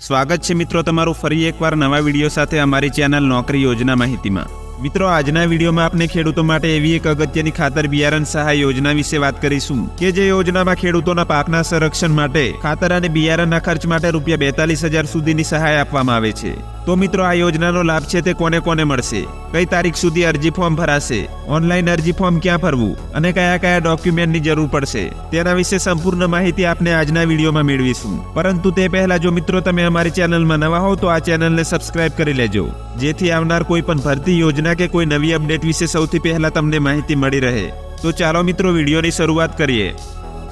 સ્વાગત છે મિત્રો તમારું ફરી એકવાર નવા વીડિયો સાથે અમારી ચેનલ નોકરી યોજના માહિતીમાં. મિત્રો, આજના વિડીયોમાં આપણે ખેડૂતો માટે એવી એક અગત્યની ખાતર બિયારણ સહાય યોજના વિશે વાત કરીશું કે જે યોજનામાં ખેડૂતોના પાકના સંરક્ષણ માટે, ખાતર અને બિયારણના ખર્ચ માટે રૂપિયા બેતાલીસ હજાર સુધીની સહાય આપવામાં આવે છે. તો મિત્રો આ યોજનાનો લાભ છે તે કોને કોને મળશે? કઈ તારીખ સુધી અરજી ફોર્મ ભરાશે? ઓનલાઈન અરજી ફોર્મ ક્યાં ભરવું? અને કયા કયા ડોક્યુમેન્ટની જરૂર પડશે? તેના વિશે સંપૂર્ણ માહિતી આપને આજના વિડીયોમાં મેળવીશું. પરંતુ તે પહેલા જો મિત્રો તમે અમારી ચેનલમાં નવા હો તો આ ચેનલને સબસ્ક્રાઇબ કરી લેજો. જેથી આવનાર કોઈ પણ ભરતી યોજના કે કોઈ નવી અપડેટ વિશે સૌથી પહેલા તમને માહિતી મળી રહે. તો ચાલો મિત્રો વિડીયોની શરૂઆત કરીએ.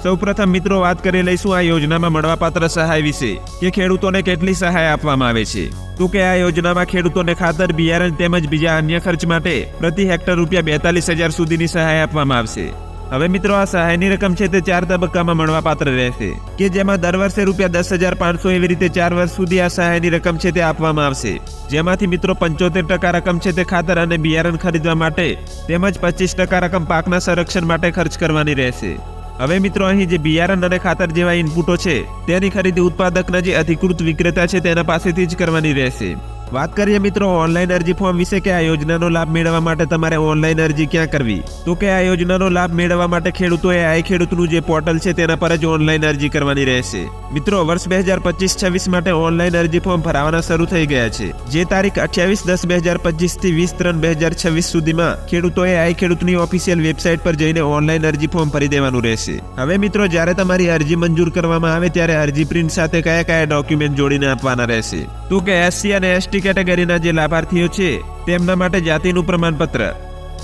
સૌપ્રથમ મિત્રો વાત કરી લઈશું આ યોજનામાં મળવાપાત્ર સહાય વિશે, કે ખેડૂતોને કેટલી સહાય આપવામાં આવે છે. તો કે આ યોજનામાં ખેડૂતોને ખાતર, બિયારણ તેમજ બીજા અન્ય ખર્ચ માટે પ્રતિ હેક્ટર રૂપિયા બેતાલીસ હજાર સુધીની સહાય આપવામાં આવશે. હવે મિત્રો આ સહાયની રકમ છે તે ચાર તબક્કામાં મળવાપાત્ર રહેશે, કે જેમાં દર વર્ષે રૂપિયા દસ હજાર પાંચસો એવી રીતે ચાર વર્ષ સુધી આ સહાયની રકમ છે તે આપવામાં આવશે. જેમાંથી મિત્રો પંચોતેર ટકા રકમ છે તે ખાતર અને બિયારણ ખરીદવા માટે તેમજ પચીસ ટકા રકમ પાકના સંરક્ષણ માટે ખર્ચ કરવાની રહેશે. હવે મિત્રો, અહીં જે બિયારણ અને ખાતર જેવા ઇનપુટો છે, તેની ખરીદી ઉત્પાદકના જે અધિકૃત વિક્રેતા છે, તેના પાસેથી જ કરવાની રહેશે. વાત કરીએ મિત્રો, ઓનલાઈન અરજી ફોર્મ વિશે કે આ યોજનાનો લાભ મેળવવા માટે તમારે ઓનલાઈન અરજી ક્યાં કરવી? તો કે આ યોજનાનો લાભ મેળવવા માટે ખેડૂતોએ આઈ ખેડૂતનું જે પોર્ટલ છે તેના પર જ ઓનલાઈન અરજી કરવાની રહેશે. મિત્રો, વર્ષ બે હજાર પચીસ છવ્વીસ માટે ઓનલાઈન અરજી ફોર્મ ભરાવાના શરૂ થઈ ગયા છે. જે તારીખ અઠ્યાવીસ દસ બે હજાર પચીસથી વીસ ત્રણ બે હજાર છવ્વીસ સુધીમાં ખેડૂતોએ આઈ ખેડૂતની ઓફિશિયલ વેબસાઇટ પર જઈને ઓનલાઈન અરજી ફોર્મ ભરી દેવાનું રહેશે. હવે મિત્રો, જ્યારે તમારી અરજી મંજૂર કરવામાં આવે ત્યારે અરજી પ્રિન્ટ સાથે કયા કયા ડોક્યુમેન્ટ જોડીને આપવાના રહેશે? તો કે એસસી અને એસટી કેટેગરીના જે લાભાર્થીઓ છે, તેમના માટે જાતિનું પ્રમાણપત્ર,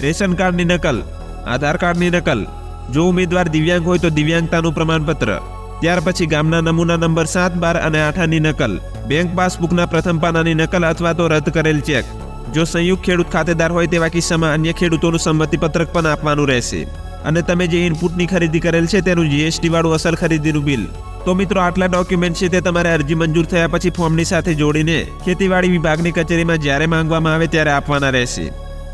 રેશન કાર્ડની નકલ, આધાર કાર્ડની નકલ, જો ઉમેદવાર દિવ્યાંગ હોય તો દિવ્યાંગતાનું પ્રમાણપત્ર, ત્યાર પછી ગામના નમૂના નંબર સાત, બાર અને આઠાની નકલ, બેંક પાસબુકના પ્રથમ પાનાની નકલ અથવા તો રદ કરેલ ચેક, જો સંયુક્ત ખેડૂત ખાતેદાર હોય તેવા કિસ્સામાં અન્ય ખેડૂતોનું સંમતિપત્રક પણ આપવાનું રહેશે. અને તમે જે ઇનપુટની ખરીદી કરેલ છે તેનું જીએસટી વાળું અસલ ખરીદીનું બિલ તો મિત્રો, આટલા ડોક્યુમેન્ટ છે તે તમારે અરજી મંજૂર થયા પછી ફોર્મની સાથે જોડીને ખેતીવાડી વિભાગની કચેરીમાં જ્યારે માંગવામાં આવે ત્યારે આપવાના રહેશે.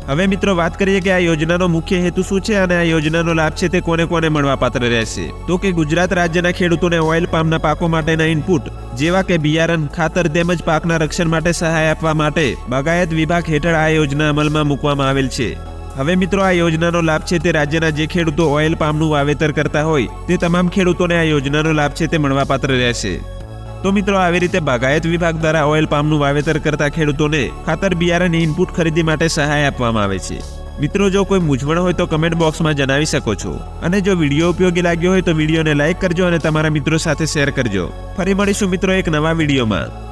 હવે મિત્રો, વાત કરીએ કે આ યોજનાનો મુખ્ય હેતુ શું છે અને આ યોજનાનો લાભ છે તે કોને કોને મળવાપાત્ર રહેશે? તો કે ગુજરાત રાજ્યના ખેડૂતોને ઓઇલ પામના પાકો માટેના ઇનપુટ, જેવા કે બિયારણ, ખાતર તેમજ પાકના રક્ષણ માટે સહાય આપવા માટે બાગાયત વિભાગ હેઠળ આ યોજના અમલમાં મૂકવામાં આવેલ છે. હવે મિત્રો, આ યોજનાનો લાભ છે તે રાજ્યના જે ખેડૂતો ઓઇલ પામનું વાવેતર કરતા હોય, તે તમામ ખેડૂતોને આ યોજનાનો લાભ છે તે મળવાપાત્ર રહેશે. તો મિત્રો, આવી રીતે બાગાયત વિભાગ દ્વારા ઓઇલ પામનું વાવેતર કરતા ખેડૂતોને ખાતર બિયારણ ઇનપુટ ખરીદી માટે સહાય આપવામાં આવે છે. મિત્રો, જો કોઈ મૂંઝવણ હોય તો કમેન્ટ બોક્સમાં જણાવી શકો છો. અને જો વીડિયો ઉપયોગી લાગ્યો હોય તો વિડીયોને લાઇક કરજો અને તમારા મિત્રો સાથે શેર કરજો. ફરી મળીશું મિત્રો એક નવા વિડીયોમાં.